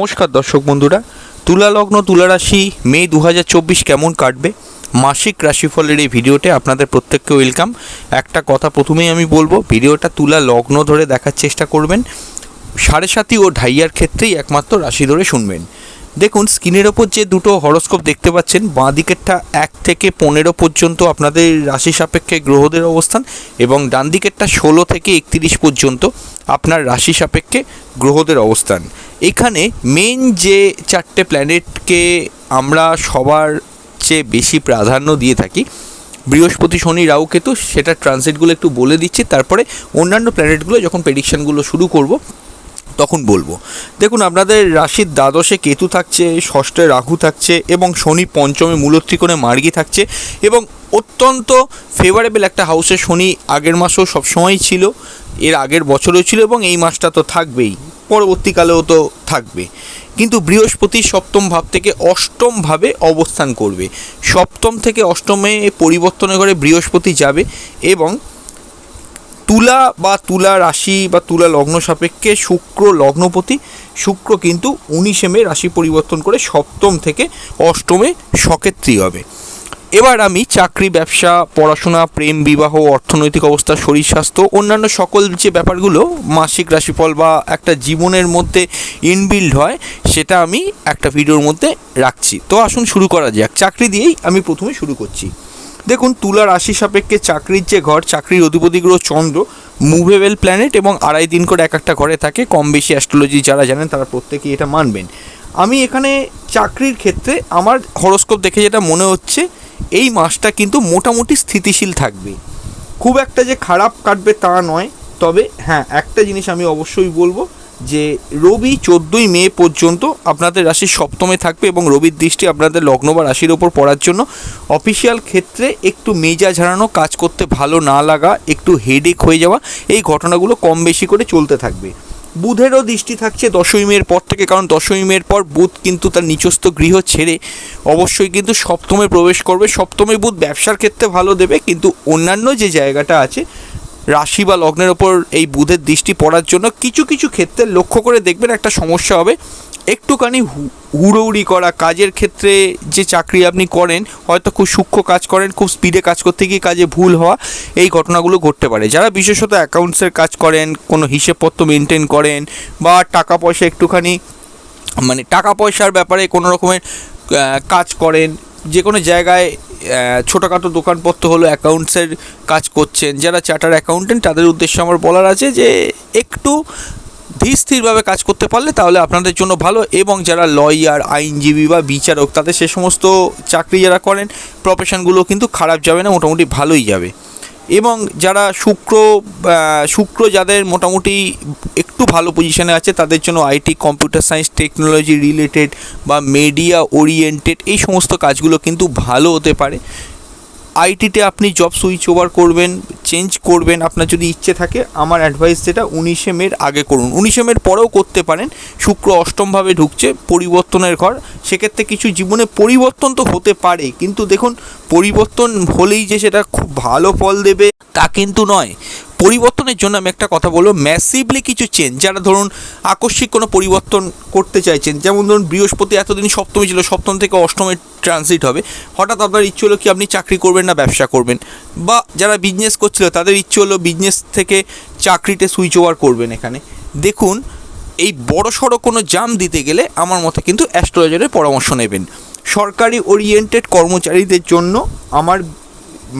নমস্কার দর্শক বন্ধুরা, তুলা লগ্ন, তুলা রাশি, মে দু হাজার চব্বিশ কেমন কাটবে? মাসিক রাশিফলের এই ভিডিওতে আপনাদের প্রত্যেককে ওয়েলকাম একটা কথা প্রথমেই আমি বলব, ভিডিওটা তুলা লগ্ন ধরে দেখার চেষ্টা করবেন। সাড়ে সাতি ও ঢাইয়ার ক্ষেত্রেই একমাত্র রাশি ধরে শুনবেন। দেখুন, স্ক্রিনের ওপর যে দুটো হরস্কোপ দেখতে পাচ্ছেন, বাঁ দিকেরটা এক থেকে পনেরো পর্যন্ত আপনাদের রাশি সাপেক্ষে গ্রহদের অবস্থান এবং ডান দিকেরটা ষোলো থেকে একত্রিশ পর্যন্ত আপনার রাশি সাপেক্ষে গ্রহদের অবস্থান। এখানে মেন যে চারটে প্ল্যানেটকে আমরা সবার চেয়ে বেশি প্রাধান্য দিয়ে থাকি, বৃহস্পতি, শনি, রাহু, কেতু, সেটা ট্রানজিটগুলো একটু বলে দিচ্ছি, তারপরে অন্যান্য প্ল্যানেটগুলো যখন প্রেডিকশানগুলো শুরু করব তখন বলব। দেখুন, আপনাদের রাশির দ্বাদশে কেতু থাকছে, ষষ্ঠে রাহু থাকছে এবং শনি পঞ্চমে মূলত্রিকোণে মার্গি থাকছে এবং অত্যন্ত ফেভারেবল একটা হাউসে শনি আগের মাসেও সবসময়ই ছিল, এর আগের বছরও ছিল এবং এই মাসটা তো থাকবেই, পরবর্তীকালেও তো থাকবে। কিন্তু বৃহস্পতি সপ্তম ভাব থেকে অষ্টম ভাবে অবস্থান করবে। সপ্তম থেকে অষ্টমে পরিবর্তনের ঘরে বৃহস্পতি যাবে এবং তুলা বা তুলা রাশি বা তুলা লগ্ন সাপেক্ষে শুক্র লগ্নপতি, শুক্র কিন্তু উনিশে মে রাশি পরিবর্তন করে সপ্তম থেকে অষ্টমে সকেত্রী হবে। এবার আমি চাকরি, ব্যবসা, পড়াশোনা, প্রেম, বিবাহ, অর্থনৈতিক অবস্থা, শরীর স্বাস্থ্য, অন্যান্য সকল যে ব্যাপারগুলো মাসিক রাশিফল বা একটা জীবনের মধ্যে ইনবিল্ড হয়, সেটা আমি একটা ভিডিওর মধ্যে রাখছি। তো আসুন শুরু করা যাক। চাকরি দিয়েই আমি প্রথমে শুরু করছি। দেখুন, তুলা রাশি সাপেক্ষে চাকরির যে ঘর, চাকরির অধিপতি গ্রহ চন্দ্র মুভেবল প্ল্যানেট এবং আড়াই দিন করে এক একটা ঘরে থাকে। কম বেশি অ্যাস্ট্রোলজি যারা জানেন, তারা প্রত্যেকেই এটা মানবেন। আমি এখানে চাকরির ক্ষেত্রে আমার হরস্কোপ দেখে যেটা মনে হচ্ছে, এই মাসটা কিন্তু মোটামুটি স্থিতিশীল থাকবে। খুব একটা যে খারাপ কাটবে তা নয়, তবে হ্যাঁ একটা জিনিস আমি অবশ্যই বলব যে রবি চোদ্দোই মে পর্যন্ত আপনাদের রাশির সপ্তমে থাকবে এবং রবির দৃষ্টি আপনাদের লগ্ন বা রাশির ওপর পড়ার জন্য। অফিসিয়াল ক্ষেত্রে একটু মেজা ঝাড়ানো কাজ করতে ভালো না লাগা, একটু হেডেক হয়ে যাওয়া, এই ঘটনাগুলো কম বেশি করে চলতে থাকবে। বুধেরও দৃষ্টি থাকছে দশই মের পর থেকে, কারণ দশই মের পর বুধ কিন্তু তার নিচস্থ গৃহ ছেড়ে অবশ্যই কিন্তু সপ্তমে প্রবেশ করবে। সপ্তমে বুধ ব্যবসার ক্ষেত্রে ভালো দেবে, কিন্তু অন্যান্য যে জায়গাটা আছে রাশি বা লগ্নের ওপর এই বুধের দৃষ্টি পড়ার জন্য কিছু কিছু ক্ষেত্রে লক্ষ্য করে দেখবেন একটা সমস্যা হবে। একটুখানি হু- হুড়োহুড়ি করা, কাজের ক্ষেত্রে যে চাকরি আপনি করেন, হয়তো খুব সূক্ষ্ম কাজ করেন, খুব স্পিডে কাজ করতে গিয়ে কাজে ভুল হওয়া, এই ঘটনাগুলো ঘটতে পারে। যারা বিশেষত অ্যাকাউন্টসের কাজ করেন, কোনো হিসেবপত্র মেনটেন করেন বা টাকা পয়সা একটুখানি মানে টাকা পয়সার ব্যাপারে কোনো রকমের কাজ করেন যে কোনো জায়গায় ছোটোখাটো দোকানপত্র হলো অ্যাকাউন্টসের কাজ করছেন, যারা চার্টার অ্যাকাউন্টেন্ট তাদের উদ্দেশ্যে আমার বলার আছে যে, একটু ধীর স্থিরভাবে কাজ করতে পারলে তাহলে আপনাদের জন্য ভালো এবং যারা লয়ার আইনজীবী বা বিচারক, তাদের সে সমস্ত চাকরি যারা করেন প্রফেশনগুলো কিন্তু খারাপ যাবে না, মোটামুটি ভালোই যাবে। এবং যারা শুক্র শুক্র যাদের মোটামুটি একটু ভালো পজিশানে আছে, তাদের জন্য IT computer science technology related বা মিডিয়া ওরিয়েন্টেড এই সমস্ত কাজগুলো কিন্তু ভালো হতে পারে। আইটিতে আপনি জব সুইচ ওভার করবেন চেঞ্জ করবেন, আপনার যদি ইচ্ছে থাকে, আমার অ্যাডভাইস যেটা উনিশে মের আগে করুন। উনিশে মের পরেও করতে পারেন, শুক্র অষ্টমভাবে ঢুকছে, পরিবর্তনের ঘর। সেক্ষেত্রে কিছু জীবনে পরিবর্তন তো হতে পারে, কিন্তু দেখুন, পরিবর্তন হলেই যে সেটা খুব ভালো ফল দেবে, তা কিন্তু নয়। পরিবর্তনের জন্য আমি একটা কথা বলব। ম্যাসিভলি কিছু চেঞ্জ যারা ধরুন আকস্মিক কোনো পরিবর্তন করতে চাইছেন, যেমন ধরুন বৃহস্পতি এতদিন সপ্তমী ছিল, সপ্তম থেকে অষ্টমে ট্রানজিট হবে, হঠাৎ আপনার ইচ্ছে হলো কি আপনি চাকরি করবেন না, ব্যবসা করবেন? বা যারা বিজনেস করছিল, তাদের ইচ্ছে হলো বিজনেস থেকে চাকরিতে সুইচ ওভার করবেন এখানে। দেখুন, এই বড় সড়ো কোনো জাম দিতে গেলে আমার মতে কিন্তু অ্যাস্ট্রোলজারের পরামর্শ নেবেন। সরকারি ওরিয়েন্টেড কর্মচারীদের জন্য আমার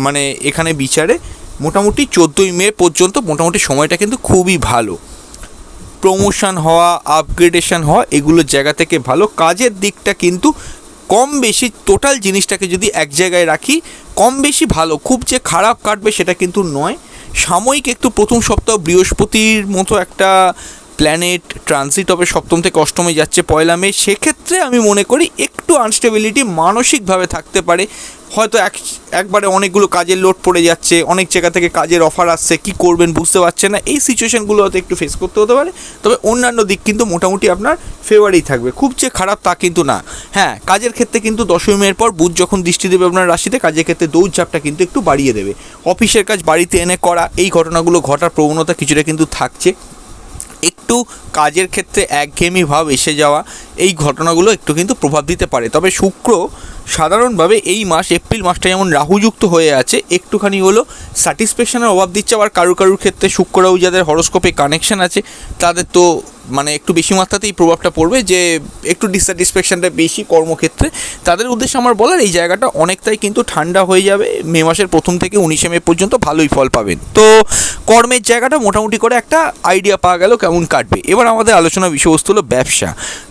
মানে এখানে বিচারে মোটামুটি চোদ্দোই মে পর্যন্ত মোটামুটি সময়টা কিন্তু খুবই ভালো। প্রমোশন হওয়া আপগ্রেডেশন হওয়া এগুলোর জায়গা থেকে ভালো। কাজের দিকটা কিন্তু কম বেশি টোটাল জিনিসটাকে যদি এক জায়গায় রাখি, কম বেশি ভালো। খুব যে খারাপ কাটবে সেটা কিন্তু নয়। সাময়িক একটু প্রথম সপ্তাহ বৃহস্পতির মতো একটা প্ল্যানেট ট্রানজিট হবে, সপ্তম থেকে অষ্টমে যাচ্ছে পয়লা মে, সেক্ষেত্রে আমি মনে করি একটু আনস্টেবিলিটি মানসিকভাবে থাকতে পারে। হয়তো এক একবারে অনেকগুলো কাজের লোড পড়ে যাচ্ছে, অনেক জায়গা থেকে কাজের অফার আসছে, কি করবেন বুঝতে পারছেন না, এই সিচুয়েশানগুলো হয়তো একটু ফেস করতে হতে পারে। তবে অন্যান্য দিক কিন্তু মোটামুটি আপনার ফেভারেই থাকবে। খুব যে খারাপ তা কিন্তু না। হ্যাঁ কাজের ক্ষেত্রে কিন্তু দশই মেয়ের পর বুধ যখন দৃষ্টি দেবে আপনার রাশিতে, কাজের ক্ষেত্রে দৌড়ঝাপটা কিন্তু একটু বাড়িয়ে দেবে। অফিসের কাজ বাড়িতে এনে করা, এই ঘটনাগুলো ঘটার প্রবণতা কিছুটা কিন্তু থাকছে। একটু কাজের ক্ষেত্রে একঘেয়েমি ভাব এসে যাওয়া, এই ঘটনাগুলো একটু কিন্তু প্রভাব দিতে পারে। তবে শুক্র সাধারণভাবে এই মাস এপ্রিল মাসটা যেমন রাহুযুক্ত হয়ে আছে, একটুখানি হলো স্যাটিসফ্যাকশনের অভাব দিচ্ছে, আবার কারুর কারুর ক্ষেত্রে শুক্ররাহু যাদের হরস্কোপে কানেকশন আছে, তাদের তো মানে একটু বেশি মাত্রাতেই প্রভাবটা পড়বে যে একটু ডিসস্যাটিসফ্যাকশনটা বেশি কর্মক্ষেত্রে। তাদের উদ্দেশ্যে আমার বলার এই জায়গাটা অনেকটাই কিন্তু ঠান্ডা হয়ে যাবে। মে মাসের প্রথম থেকে উনিশে মে পর্যন্ত ভালোই ফল পাবেন। তো কর্মের জায়গাটা মোটামুটি করে একটা আইডিয়া পাওয়া গেল কেমন কাটবে। এবার আমাদের আলোচনা বিষয়বস্তু হলো ব্যবসা।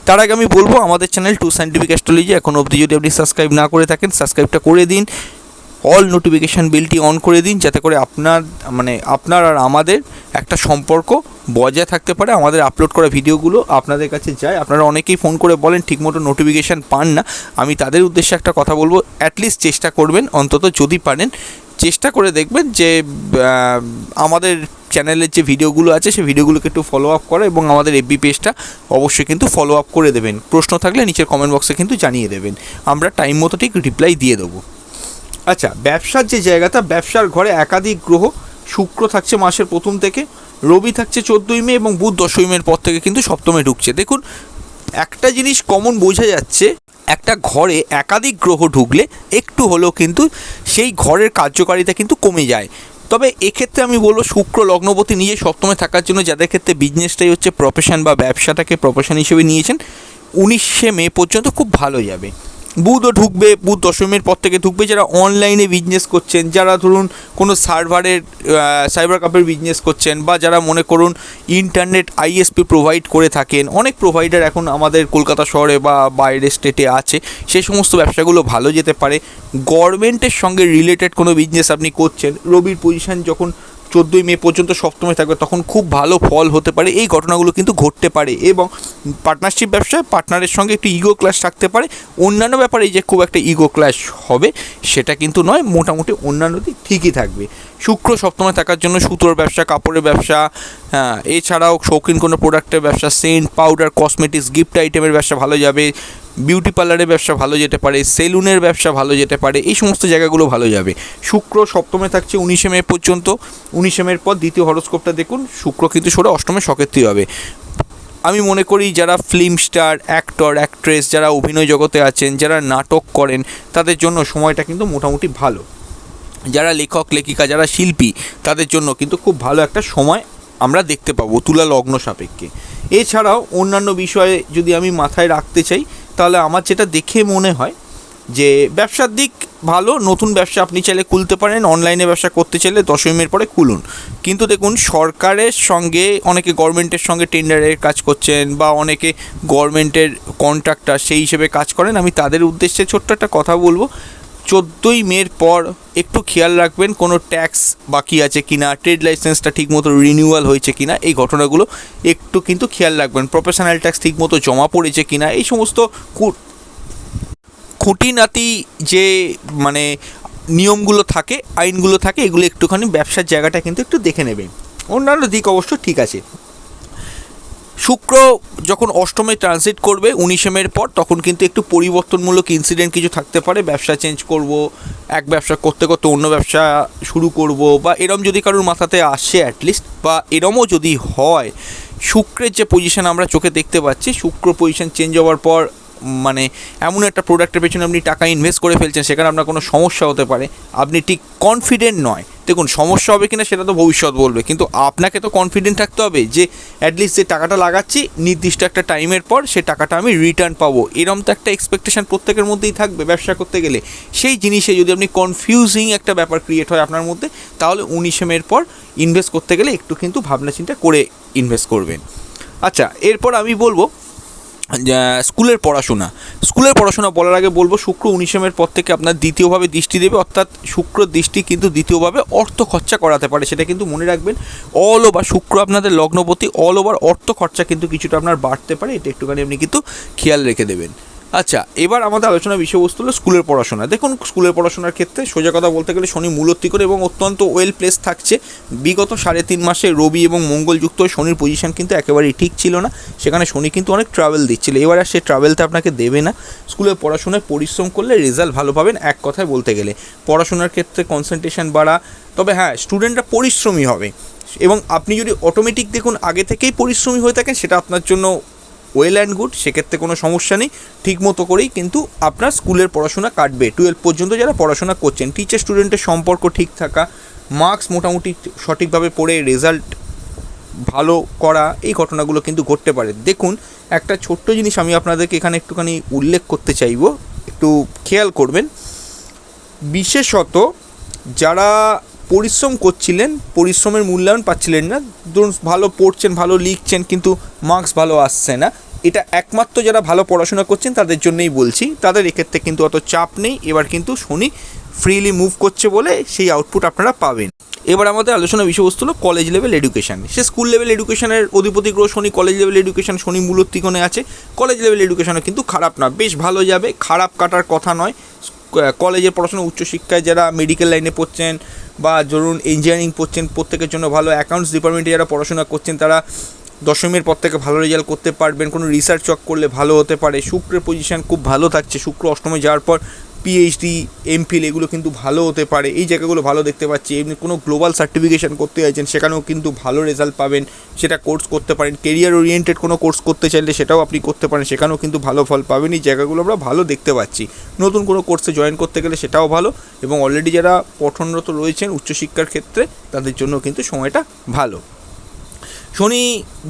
তার আগে আমি বলব, আমাদের চ্যানেল টু সাইন্টিফিক অ্যাস্ট্রোলজি এখন অবধি যদি আপনি সাবস্ক্রাইব না করে থাকেন সাবস্ক্রাইবটা করে দিন। অল নোটিফিকেশান বিলটি অন করে দিন, যাতে করে আপনার মানে আপনার আর আমাদের একটা সম্পর্ক বজায় থাকতে পারে। আমাদের আপলোড করা ভিডিওগুলো আপনাদের কাছে যায়। আপনারা অনেকেই ফোন করে বলেন, ঠিকমতো নোটিফিকেশান পান না। আমি তাদের উদ্দেশ্যে একটা কথা বলব অ্যাটলিস্ট চেষ্টা করবেন, অন্তত যদি পারেন, চেষ্টা করে দেখবেন যে আমাদের চ্যানেলের যে ভিডিওগুলো আছে, সেই ভিডিওগুলোকে একটু ফলো আপ করা এবং আমাদের এফবি পেজটা অবশ্যই কিন্তু ফলো আপ করে দেবেন। প্রশ্ন থাকলে নিচের কমেন্ট বক্সে কিন্তু জানিয়ে দেবেন। আমরা টাইম মতো ঠিক রিপ্লাই দিয়ে দেবো। আচ্ছা ব্যবসার যে জায়গাটা, ব্যবসার ঘরে একাধিক গ্রহ, শুক্র থাকছে মাসের প্রথম থেকে, রবি থাকছে চোদ্দোই মে এবং বুধ দশই মের পর থেকে কিন্তু সপ্তমে ঢুকছে। দেখুন, একটা জিনিস কমন বোঝা যাচ্ছে, একটা ঘরে একাধিক গ্রহ ঢুকলে একটু হলেও কিন্তু সেই ঘরের কার্যকারিতা কিন্তু কমে যায়। তবে এক্ষেত্রে আমি বলব শুক্র লগ্নপতি নিজে সপ্তমে থাকার জন্য যাদের ক্ষেত্রে বিজনেসটাই হচ্ছে প্রফেশন বা ব্যবসাটাকে প্রফেশন হিসেবে নিয়েছেন, উনিশে মে পর্যন্ত খুব ভালো যাবে। বুধও ঢুকবে, বুধ দশমীর পর থেকে ঢুকবে। যারা অনলাইনে বিজনেস করছেন, যারা ধরুন কোনো সার্ভারের সাইবার কাপের বিজনেস করছেন বা যারা মনে করুন ইন্টারনেট আইএসপি প্রোভাইড করে থাকেন, অনেক প্রোভাইডার এখন আমাদের কলকাতা শহরে বা বাইরের স্টেটে আছে। সেই সমস্ত ব্যবসাগুলো ভালো যেতে পারে। গভর্নমেন্টের সঙ্গে রিলেটেড কোনো বিজনেস আপনি করছেন, রবির পজিশন যখন চোদ্দোই মে পর্যন্ত সপ্তমে থাকবে, তখন খুব ভালো ফল হতে পারে। এই ঘটনাগুলো কিন্তু ঘটতে পারে এবং পার্টনারশিপ ব্যবসায় পার্টনারের সঙ্গে একটু ইগো ক্লাস থাকতে পারে। অন্যান্য ব্যাপারে যে খুব একটা ইগো ক্লাস হবে, সেটা কিন্তু নয়, মোটামুটি অন্যান্য দিক ঠিকই থাকবে। শুক্র সপ্তমে থাকার জন্য সুতোর ব্যবসা, কাপড়ের ব্যবসা হ্যাঁ এছাড়াও শৌখিন কোনো প্রোডাক্টের ব্যবসা সেন্ট পাউডার কসমেটিক্স গিফট আইটেমের ব্যবসা ভালো যাবে। বিউটি পার্লারের ব্যবসা ভালো যেতে পারে, সেলুনের ব্যবসা ভালো যেতে পারে, এই সমস্ত জায়গাগুলো ভালো যাবে। শুক্র সপ্তমে থাকছে উনিশে মে পর্যন্ত। উনিশে মের পর দ্বিতীয় হরস্কোপটা দেখুন, শুক্র কিন্তু সরে অষ্টমে সকেত্রী হবে। আমি মনে করি যারা ফিল্ম স্টার অ্যাক্টর অ্যাক্ট্রেস যারা অভিনয় জগতে আছেন, যারা নাটক করেন, তাদের জন্য সময়টা কিন্তু মোটামুটি ভালো। যারা লেখক, লেখিকা, যারা শিল্পী, তাদের জন্য কিন্তু খুব ভালো একটা সময় আমরা দেখতে পাবো তুলা লগ্ন সাপেক্ষে। এছাড়াও অন্যান্য বিষয়ে যদি আমি মাথায় রাখতে চাই তাহলে আমার যেটা দেখে মনে হয় যে ব্যবসার দিক ভালো, নতুন ব্যবসা আপনি চাইলে খুলতে পারেন, অনলাইনে ব্যবসা করতে চাইলে দশমীর পরে খুলুন। কিন্তু দেখুন, সরকারের সঙ্গে, অনেকে গভর্নমেন্টের সঙ্গে টেন্ডারের কাজ করছেন বা অনেকে গভর্নমেন্টের কন্ট্রাক্টার সেই হিসেবে কাজ করেন, আমি তাদের উদ্দেশ্যে ছোট্ট একটা কথা বলব। চোদ্দোই মের পর একটু খেয়াল রাখবেন কোনো ট্যাক্স বাকি আছে কিনা ট্রেড লাইসেন্সটা ঠিকমতো রিনিউয়াল হয়েছে কিনা এই ঘটনাগুলো একটু কিন্তু খেয়াল রাখবেন। প্রফেশনাল ট্যাক্স ঠিকমতো জমা পড়েছে কিনা এই সমস্ত কু- খুঁটিনাটি যে মানে নিয়মগুলো থাকে, আইনগুলো থাকে, এগুলো একটুখানি ব্যবসার জায়গাটা কিন্তু একটু দেখে নেবেন। অন্যান্য দিক অবশ্য ঠিক আছে। শুক্র যখন অষ্টমে ট্রানজিট করবে উনিশে মের পর, তখন কিন্তু একটু পরিবর্তনমূলক ইনসিডেন্ট কিছু থাকতে পারে। ব্যবসা চেঞ্জ করব, এক ব্যবসা করতে করতে অন্য ব্যবসা শুরু করব বা এরম যদি কারোর মাথাতে আসে অ্যাটলিস্ট বা এরমও যদি হয়, শুক্রের যে পজিশন আমরা চোখে দেখতে পাচ্ছি, শুক্র পজিশন চেঞ্জ হওয়ার পর মানে এমন একটা প্রোডাক্টের পেছনে আপনি টাকা ইনভেস্ট করে ফেলছেন, সেখানে আপনার কোনো সমস্যা হতে পারে। আপনি ঠিক কনফিডেন্ট নয়। দেখুন, সমস্যা হবে কিনা সেটা তো ভবিষ্যৎ বলবে, কিন্তু আপনাকে তো কনফিডেন্ট থাকতে হবে যে অ্যাটলিস্ট যে টাকাটা লাগাচ্ছি, নির্দিষ্ট একটা টাইমের পর সে টাকাটা আমি রিটার্ন পাবো। এরম তো একটা এক্সপেকটেশন প্রত্যেকের মধ্যেই থাকবে ব্যবসা করতে গেলে। সেই জিনিসে যদি আপনি কনফিউজিং একটা ব্যাপার ক্রিয়েট হয় আপনার মধ্যে, তাহলে উনিশে মের পর ইনভেস্ট করতে গেলে একটু কিন্তু ভাবনা চিন্তা করে ইনভেস্ট করবেন। আচ্ছা এরপর আমি বলব স্কুলের পড়াশোনা। স্কুলের পড়াশোনা বলার আগে বলব, শুক্র উনিশমের পর থেকে আপনার দ্বিতীয়ভাবে দৃষ্টি দেবে, অর্থাৎ শুক্র দৃষ্টি কিন্তু দ্বিতীয়ভাবে অর্থ খরচা করাতে পারে, সেটা কিন্তু মনে রাখবেন। অল ওভার শুক্র আপনাদের লগ্নপতি, অল ওভার অর্থ খরচা কিন্তু কিছুটা আপনার বাড়তে পারে, এটা একটুখানি আপনি কিন্তু খেয়াল রেখে দেবেন। আচ্ছা এবার আমাদের আলোচনা বিষয়বস্তু হলো স্কুলের পড়াশোনা। দেখুন, স্কুলের পড়াশোনার ক্ষেত্রে সোজা কথা বলতে গেলে শনি মূলত্তি করে এবং অত্যন্ত ওয়েল প্লেস থাকছে। বিগত সাড়ে তিন মাসে রবি এবং মঙ্গলযুক্ত শনির পজিশন কিন্তু একেবারেই ঠিক ছিল না। সেখানে শনি কিন্তু অনেক ট্রাভেল দিচ্ছিল। এবার আর সে ট্রাভেলটা আপনাকে দেবে না। স্কুলের পড়াশোনায় পরিশ্রম করলে রেজাল্ট ভালো পাবেন এক কথায় বলতে গেলে। পড়াশোনার ক্ষেত্রে কনসেন্ট্রেশন বাড়া। তবে হ্যাঁ স্টুডেন্টরা পরিশ্রমী হবে। এবং আপনি যদি অটোমেটিক দেখুন, আগে থেকেই পরিশ্রমী হয়ে থাকেন, সেটা আপনার জন্য ওয়েল অ্যান্ড গুড সেক্ষেত্রে কোনো সমস্যা নেই। ঠিক মতো করেই কিন্তু আপনার স্কুলের পড়াশোনা কাটবে। টুয়েলভ পর্যন্ত যারা পড়াশোনা করছেন টিচার স্টুডেন্টের সম্পর্ক ঠিক থাকা মার্কস মোটামুটি সঠিকভাবে পড়ে রেজাল্ট ভালো করা, এই ঘটনাগুলো কিন্তু ঘটতে পারে। দেখুন, একটা ছোট্ট জিনিস আমি আপনাদেরকে এখানে একটুখানি উল্লেখ করতে চাইব। একটু খেয়াল করবেন। বিশেষত যারা পরিশ্রম করছিলেন, পরিশ্রমের মূল্যায়ন পাচ্ছিলেন না। ধরুন, ভালো পড়ছেন, ভালো লিখছেন, কিন্তু মার্কস ভালো আসছে না। এটা একমাত্র যারা ভালো পড়াশোনা করছেন, তাদের জন্যই বলছি। তাদের এক্ষেত্রে কিন্তু অত চাপ নেই। এবার কিন্তু শনি ফ্রিলি মুভ করছে বলে সেই আউটপুট আপনারা পাবেন। এবার আমাদের আলোচনা বিষয়বস্তু হলো কলেজ লেভেল এডুকেশন সে স্কুল লেভেল এডুকেশনের অধিপতি গ্রহ শনি কলেজ লেভেল এডুকেশন শনি মূলত্রিকোণে আছে। কলেজ লেভেল এডুকেশনও কিন্তু খারাপ না, বেশ ভালো যাবে। খারাপ কাটার কথা নয়। কলেজের পড়াশোনা উচ্চশিক্ষায় যারা মেডিকেল লাইনে পড়ছেন বা ধরুন ইঞ্জিনিয়ারিং পড়ছেন, প্রত্যেকের জন্য ভালো। অ্যাকাউন্টস ডিপার্টমেন্টে যারা পড়াশোনা করছেন, তারা দশমীর পর থেকে ভালো রেজাল্ট করতে পারবেন। কোনো রিসার্চ ওয়ার্ক করলে ভালো হতে পারে। শুক্রের পজিশান খুব ভালো থাকছে। শুক্র অষ্টমে যাওয়ার পর পিএইচডি এমফিল এগুলো কিন্তু ভালো হতে পারে। এই জায়গাগুলো ভালো দেখতে পাচ্ছি। এমনি কোনো গ্লোবাল সার্টিফিকেশন করতে চাইছেন, সেখানেও কিন্তু ভালো রেজাল্ট পাবেন। সেটা কোর্স করতে পারেন। কেরিয়ার ওরিয়েন্টেড কোনো কোর্স করতে চাইলে সেটাও আপনি করতে পারেন। সেখানেও কিন্তু ভালো ফল পাবেন। এই জায়গাগুলো আমরা ভালো দেখতে পাচ্ছি। নতুন কোনো কোর্সে জয়েন করতে গেলে সেটাও ভালো এবং অলরেডি যারা পঠনরত রয়েছেন উচ্চশিক্ষার ক্ষেত্রে, তাদের জন্য কিন্তু সময়টা ভালো। শনি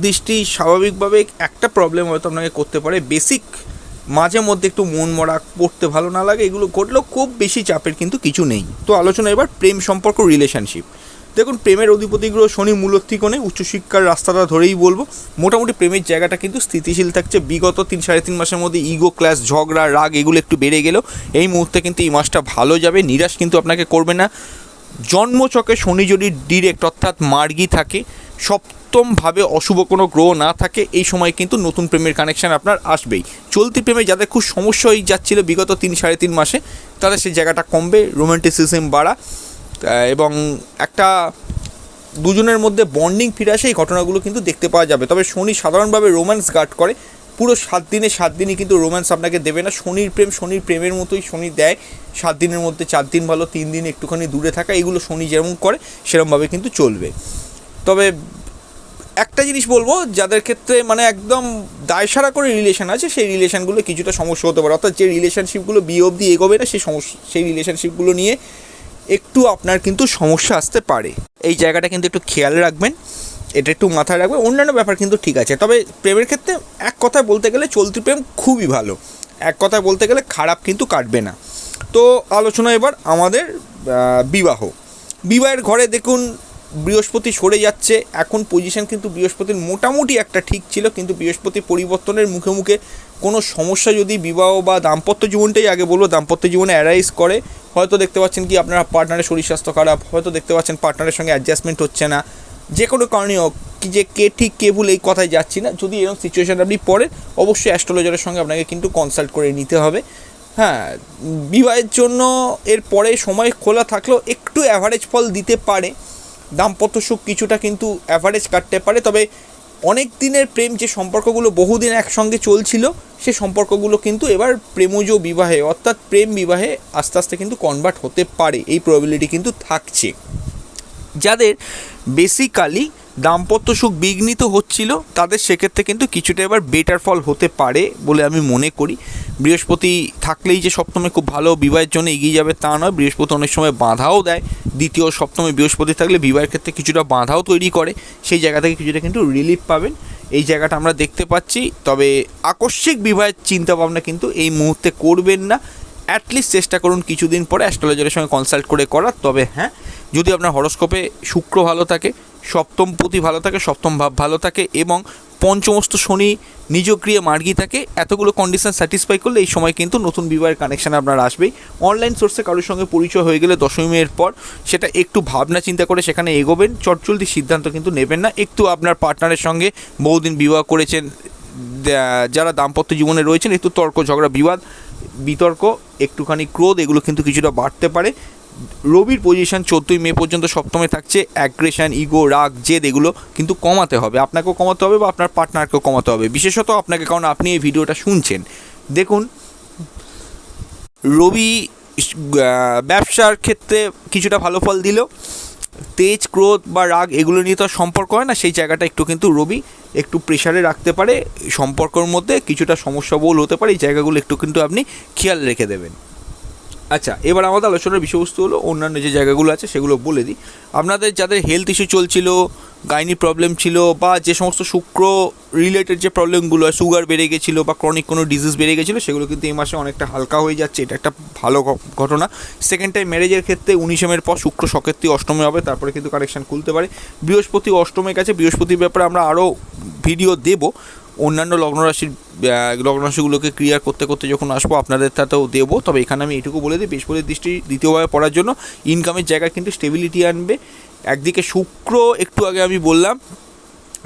দৃষ্টি স্বাভাবিকভাবে একটা প্রবলেম হয়তো আপনাকে করতে পারে। বেসিক মাঝে মধ্যে একটু মন মরা পড়তে ভালো না লাগে, এগুলো ঘটলেও খুব বেশি চাপের কিন্তু কিছু নেই। তো আলোচনা এবার প্রেম সম্পর্ক রিলেশনশিপ দেখুন, প্রেমের অধিপতি গ্রহ শনি মূলত্রিকোণে উচ্চশিক্ষার রাস্তাটা ধরেই বলব, মোটামুটি প্রেমের জায়গাটা কিন্তু স্থিতিশীল থাকছে। বিগত তিন সাড়ে তিন মাসের মধ্যে ইগো ক্লাস ঝগড়া, রাগ, এগুলো একটু বেড়ে গেলেও এই মুহূর্তে কিন্তু এই মাসটা ভালো যাবে, নিরাশ কিন্তু আপনাকে করবে না। জন্মচকে শনি যদি ডিরেক্ট অর্থাৎ মার্গি থাকে সপ্তমভাবে অশুভ কোনো গ্রহ না থাকে, এই সময় কিন্তু নতুন প্রেমের কানেকশান আপনার আসবেই। চলতি প্রেমে যাদের খুব সমস্যা হয়ে যাচ্ছিল বিগত তিন, সাড়ে তিন মাসে, তাদের সেই জায়গাটা কমবে রোমান্টিসিজম বাড়া। এবং একটা দুজনের মধ্যে বন্ডিং ফিরে আসে, এই ঘটনাগুলো কিন্তু দেখতে পাওয়া যাবে। তবে শনি সাধারণভাবে রোম্যান্স গার্ড করে। পুরো সাত দিনে, সাত দিনই কিন্তু রোম্যান্স আপনাকে দেবে না। শনির প্রেম শনির প্রেমের মতোই শনি দেয়। সাত দিনের মধ্যে চার দিন ভালো, তিন দিন একটুখানি দূরে থাকা, এগুলো শনি যেরকম করে সেরকমভাবে কিন্তু চলবে। তবে একটা জিনিস বলব, যাদের ক্ষেত্রে মানে একদম দায়সারা করে রিলেশন আছে, সেই রিলেশনগুলো কিছুটা সমস্যা হতে পারে। অর্থাৎ যে রিলেশনশিপগুলো বিয়ে অবধি এগোবে না সেই সমস্যা সেই রিলেশনশিপগুলো নিয়ে একটু আপনার কিন্তু সমস্যা আসতে পারে। এই জায়গাটা কিন্তু একটু খেয়াল রাখবেন, এটা একটু মাথায় রাখবেন, অন্যান্য ব্যাপার কিন্তু ঠিক আছে। তবে প্রেমের ক্ষেত্রে এক কথায় বলতে গেলে চলতি প্রেম খুবই ভালো। এক কথায় বলতে গেলে খারাপ কিন্তু কাটবে না। তো আলোচনা এবার আমাদের বিবাহ। বিবাহের ঘরে দেখুন বৃহস্পতি সরে যাচ্ছে। এখন পজিশন কিন্তু বৃহস্পতির মোটামুটি একটা ঠিক ছিল, কিন্তু বৃহস্পতি পরিবর্তনের মুখে মুখে কোনো সমস্যা যদি বিবাহ বা দাম্পত্য জীবনটাই আগে বলব, দাম্পত্য জীবনে অ্যারাইজ করে, হয়তো দেখতে পাচ্ছেন কি আপনার পার্টনারের শরীর স্বাস্থ্য খারাপ, হয়তো দেখতে পাচ্ছেন পার্টনারের সঙ্গে অ্যাডজাস্টমেন্ট হচ্ছে না। যে কোনো কারণে হোক, কি যে কে ঠিক, কে ভুল এই কথায় যাচ্ছি না। যদি এরকম সিচুয়েশান আপনি পড়েন, অবশ্যই অ্যাস্ট্রোলজারের সঙ্গে আপনাকে কিন্তু কনসাল্ট করে নিতে হবে। হ্যাঁ বিবাহের জন্য এর পরে সময় খোলা থাকলেও একটু অ্যাভারেজ ফল দিতে পারে। দাম্পত্য সুখ কিছুটা কিন্তু অ্যাভারেজ কাটতে পারে, তবে অনেক দিনের প্রেম যে সম্পর্কগুলো বহুদিন একসঙ্গে চলছিল, সে সম্পর্কগুলো কিন্তু এবার প্রেমজ বিবাহে, অর্থাৎ প্রেম বিবাহে আস্তে আস্তে কিন্তু কনভার্ট হতে পারে, এই প্রবিলিটি কিন্তু থাকছে। যাদের বেসিক্যালি দাম্পত্য সুখ বিঘ্নিত হচ্ছিল, তাদের সেক্ষেত্রে কিন্তু কিছুটা এবার বেটার ফল হতে পারে বলে আমি মনে করি। বৃহস্পতি থাকলেই যে সপ্তমে খুব ভালো বিবাহের জন্য এগিয়ে যাবে তা নয়, বৃহস্পতি অনেক সময় বাধাও দেয়। দ্বিতীয় সপ্তমে বৃহস্পতি থাকলে বিবাহের ক্ষেত্রে কিছুটা বাধাও তৈরি করে, সেই জায়গা থেকে কিছুটা কিন্তু রিলিফ পাবেন। এই জায়গাটা আমরা দেখতে পাচ্ছি, তবে আকস্মিক বিবাহের চিন্তা ভাবনা কিন্তু এই মুহূর্তে করবেন না। অ্যাটলিস্ট চেষ্টা করুন কিছুদিন পরে অ্যাস্ট্রোলজারের সঙ্গে কনসাল্ট করে করার, তবে হ্যাঁ যদি আপনার হরস্কোপে শুক্র ভালো থাকে সপ্তম পতি ভালো থাকে, সপ্তম ভাব ভালো থাকে এবং পঞ্চমস্ত শনি নিজক্রিয় মার্গি থাকে। এতগুলো কন্ডিশন স্যাটিসফাই করলে এই সময় কিন্তু নতুন বিবাহের কানেকশান আপনার আসবেই। অনলাইন সোর্সে কারোর সঙ্গে পরিচয় হয়ে গেলে দশমীর পর সেটা একটু ভাবনা চিন্তা করে সেখানে এগোবেন। চটচলতি সিদ্ধান্ত কিন্তু নেবেন না। একটু আপনার পার্টনারের সঙ্গে বহুদিন বিবাহ করেছেন যারা দাম্পত্য জীবনে রয়েছেন, একটু তর্ক ঝগড়া, বিবাদ, বিতর্ক, একটুখানি ক্রোধ, এগুলো কিন্তু কিছুটা বাড়তে পারে। রবির পজিশন চোদ্দোই মে পর্যন্ত সপ্তমে থাকছে। অ্যাগ্রেশন ইগো রাগ, জেদ এগুলো কিন্তু কমাতে হবে। আপনাকেও কমাতে হবে বা আপনার পার্টনারকেও কমাতে হবে। বিশেষত আপনাকে, কারণ আপনি এই ভিডিওটা শুনছেন। দেখুন, রবি ব্যবসার ক্ষেত্রে কিছুটা ভালো ফল দিল। তেজ, ক্রোধ বা রাগ এগুলো নিয়ে তো সম্পর্ক হয় না। সেই জায়গাটা একটু কিন্তু রবি একটু প্রেশারে রাখতে পারে। সম্পর্কর মধ্যে কিছুটা সমস্যা বহুল হতে পারে। এই জায়গাগুলো একটু কিন্তু আপনি খেয়াল রেখে দেবেন। আচ্ছা এবার আমাদের আলোচনার বিষয়বস্তু হলো অন্যান্য যে জায়গাগুলো আছে সেগুলো বলে দিই। আপনাদের যাদের হেলথ ইস্যু চলছিল গাইনি প্রবলেম ছিল বা যে সমস্ত শুক্র রিলেটেড যে প্রবলেমগুলো হয় সুগার বেড়ে গেছিল বা ক্রনিক কোনো ডিজিজ বেড়ে গেছিল, সেগুলো কিন্তু এই মাসে অনেকটা হালকা হয়ে যাচ্ছে। এটা একটা ভালো ঘটনা। সেকেন্ড টাইম ম্যারেজের ক্ষেত্রে উনিশেমের পর শুক্র সকেত্রী অষ্টমে হবে, তারপরে কিন্তু কানেকশান খুলতে পারে। বৃহস্পতি অষ্টমের কাছে বৃহস্পতির ব্যাপারে আমরা আরও ভিডিও দেবো। অন্যান্য লগ্নরাশির লগ্নরাশিগুলোকে ক্লিয়ার করতে করতে যখন আসব, আপনাদের তাতেও দেবো। তবে এখানে আমি এটুকু বলে দিই বৃহস্পতির দৃষ্টি দ্বিতীয়ভাবে পড়ার জন্য ইনকামের জায়গা কিন্তু স্টেবিলিটি আনবে। একদিকে শুক্র একটু আগে আমি বললাম,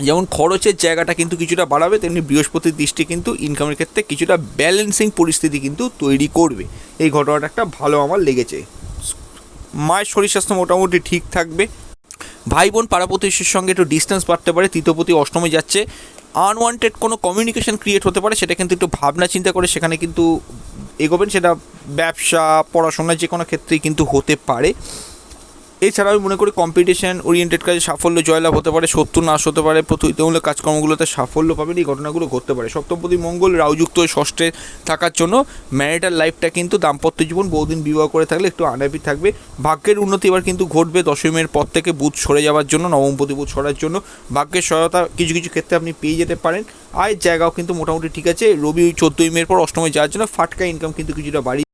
যেমন খরচের জায়গাটা কিন্তু কিছুটা বাড়াবে, তেমনি বৃহস্পতির দৃষ্টি কিন্তু ইনকামের ক্ষেত্রে কিছুটা ব্যালেন্সিং পরিস্থিতি কিন্তু তৈরি করবে। এই ঘটনাটা একটা ভালো আমার লেগেছে। মায়ের শরীর স্বাস্থ্য মোটামুটি ঠিক থাকবে। ভাই বোন পাড়া সঙ্গে একটু ডিস্টেন্স বাড়তে পারে। তৃতীয়পতি অষ্টমে যাচ্ছে। আনওয়ান্টেড কোনো কমিউনিকেশান ক্রিয়েট হতে পারে, সেটা কিন্তু একটু ভাবনা চিন্তা করে সেখানে কিন্তু এগোবেন, সেটা ব্যবসা, পড়াশোনা যে কোনো ক্ষেত্রেই কিন্তু হতে পারে। এছাড়া আমি মনে করি কম্পিটিশন ওরিয়েন্টেড কাজে সাফল্য, জয়লাভ হতে পারে, শত্রু নাশ হতে পারে প্রতিযোগিতামূলক কাজকর্মগুলোতে সাফল্য পাবেন এই ঘটনাগুলো ঘটতে পারে। সপ্তপতি মঙ্গল রাউযুক্ত হয়ে ষষ্ঠে থাকার জন্য ম্যারিটাল লাইফটা কিন্তু দাম্পত্য জীবন, বহুদিন বিবাহ করে থাকলে একটু আনহ্যাপি থাকবে। ভাগ্যের উন্নতি এবার কিন্তু ঘটবে দশমীর পর থেকে বুধ সরে যাওয়ার জন্য নবমপতি বুধ সরার জন্য। ভাগ্যের সহায়তা কিছু কিছু ক্ষেত্রে আপনি পেয়ে যেতে পারেন। আয়ের জায়গাও কিন্তু মোটামুটি ঠিক আছে। রবি চোদ্দোই মের পর অষ্টমে যাওয়ার জন্য ফাটকা ইনকাম কিন্তু কিছুটা বাড়িয়ে